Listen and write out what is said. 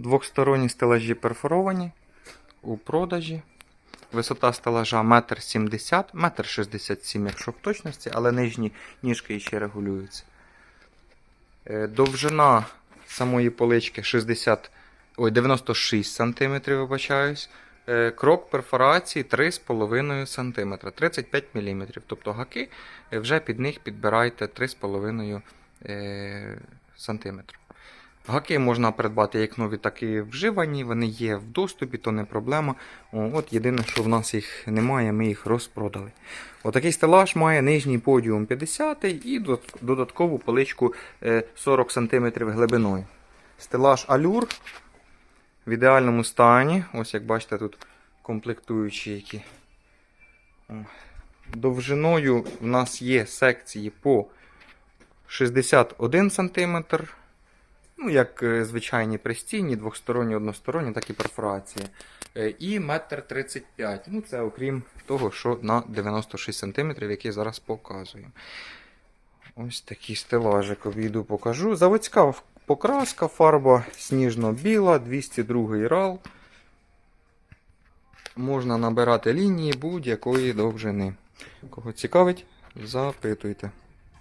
Двохсторонні стелажі перфоровані у продажі. Висота стелажа 1,70 м, 1,67 м, якщо в точності, але нижні ніжки ще регулюються. Е, Довжина самої полички 60, ой, 96 см, вибачаюсь. Е, Крок перфорації 3,5 см, 35 мм. Тобто гаки е, вже під них підбирайте 3,5 е, см. Гаки можна придбати як нові, так і вживані. Вони є в доступі, то не проблема. От єдине, що в нас їх немає, ми їх розпродали. Отакий стелаж має нижній подіум 50 і додаткову поличку е, 40 см глибиною. Стелаж алюр в ідеальному стані. Ось як бачите, тут комплектуючі які. Довжиною в нас є секції по 61 см. Ну, як е, звичайні пристійні, двосторонні, односторонні, так і перфорації. Е, І метр 35 Ну, це окрім того, що на 96 см, який зараз показую. Ось такий стелажик обійду покажу. Заводська покраска, фарба сніжно-біла, 202 рал. Можна набирати лінії будь-якої довжини. Кого цікавить, запитуйте.